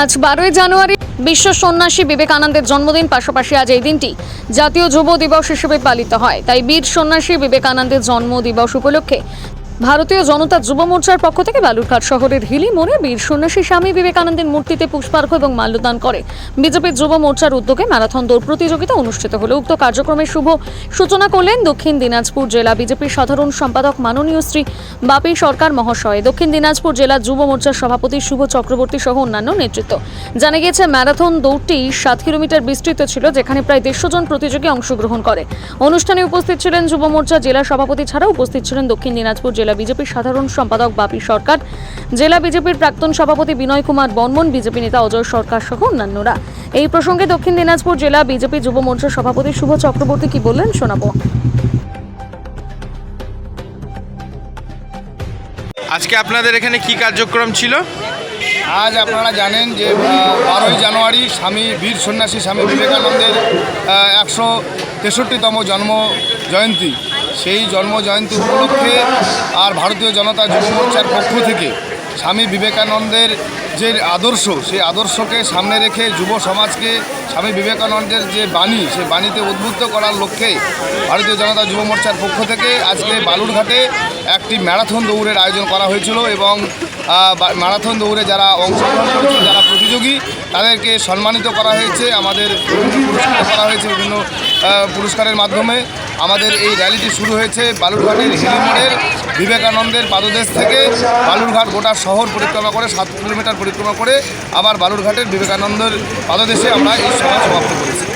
আজ বারোই জানুয়ারি বিশ্ব সন্ন্যাসী বিবেকানন্দের জন্মদিন, পাশাপাশি আজ এই দিনটি জাতীয় যুব দিবস হিসেবে পালিত হয়। তাই বীর সন্ন্যাসী বিবেকানন্দের জন্ম দিবস উপলক্ষে ভারতীয় জনতা যুব মোর্চার পক্ষ থেকে বালুরঘাট শহরের হিলি মোড়ে বীর সন্ন্যাসী স্বামী বিবেকানন্দের মূর্তিতে পুষ্পার্ঘ এবং মাল্যদান করে। বিজেপির যুব মোর্চার উদ্যোগে ম্যারাথন দৌড় প্রতিযোগিতা অনুষ্ঠিত হলো। উক্ত কার্যক্রমের শুভ সূচনা করলেন দক্ষিণ দিনাজপুর জেলা বিজেপির সাধারণ সম্পাদক মাননীয় শ্রী বাপি সরকার মহাশয়। দক্ষিণ দিনাজপুর জেলা যুব মোর্চার সভাপতি শুভ চক্রবর্তী সহ অন্যান্য নেতৃত্ব। জানা গিয়েছে, ম্যারাথন দৌড়টি সাত কিলোমিটার বিস্তৃত ছিল, যেখানে প্রায় দেড়শো জন প্রতিযোগী অংশগ্রহণ করে। অনুষ্ঠানে উপস্থিত ছিলেন যুব মোর্চা জেলা সভাপতি ছাড়াও উপস্থিত ছিলেন দক্ষিণ দিনাজপুর জেলা বিজেপির সাধারণ সম্পাদক বাপি সরকার জেলা বিজেপির প্রাক্তন সভাপতি বিনয় কুমার বর্মন বিজেপি নেতা অজয় সরকার সহ অন্যান্যরা। এই প্রসঙ্গে দক্ষিণ দিনাজপুর জেলা বিজেপি যুব মোর্চার সভাপতি শুভ চক্রবর্তী কি বললেন শোনাবো। আজকে আপনাদের এখানে কি কার্যক্রম ছিল? আজ আপনারা জানেন যে বারোই জানুয়ারি স্বামী বীর সন্ন্যাসী স্বামী বিবেকানন্দের একশো তেষট্টিতম জন্ম জয়ন্তী। সেই জন্ম জয়ন্তী উপলক্ষে আর ভারতীয় জনতা যুব মোর্চার পক্ষ থেকে স্বামী বিবেকানন্দের যে আদর্শ, সেই আদর্শকে সামনে রেখে যুব সমাজকে স্বামী বিবেকানন্দের যে বাণী সেই বাণীতে উদ্বুদ্ধ করার লক্ষ্যে ভারতীয় জনতা যুব মোর্চার পক্ষ থেকে আজকে বালুরঘাটে একটি ম্যারাথন দৌড়ের আয়োজন করা হয়েছিল এবং ম্যারাথন দৌড়ে যারা অংশগ্রহণ করেছে যারা প্রতিযোগী, তাদেরকে সম্মানিত করা হয়েছে। আমাদের পুরস্কৃত করা হয়েছে বিভিন্ন পুরস্কারের মাধ্যমে। আমাদের এই র্যালিটি শুরু হয়েছে বালুরঘাটের হিলিমোড়ের বিবেকানন্দের পাদদেশ থেকে। বালুরঘাট গোটা শহর পরিক্রমা করে, সাত কিলোমিটার পরিক্রমা করে আবার বালুরঘাটের বিবেকানন্দের পাদদেশে আমরা এই সভা সমাপ্ত করেছি।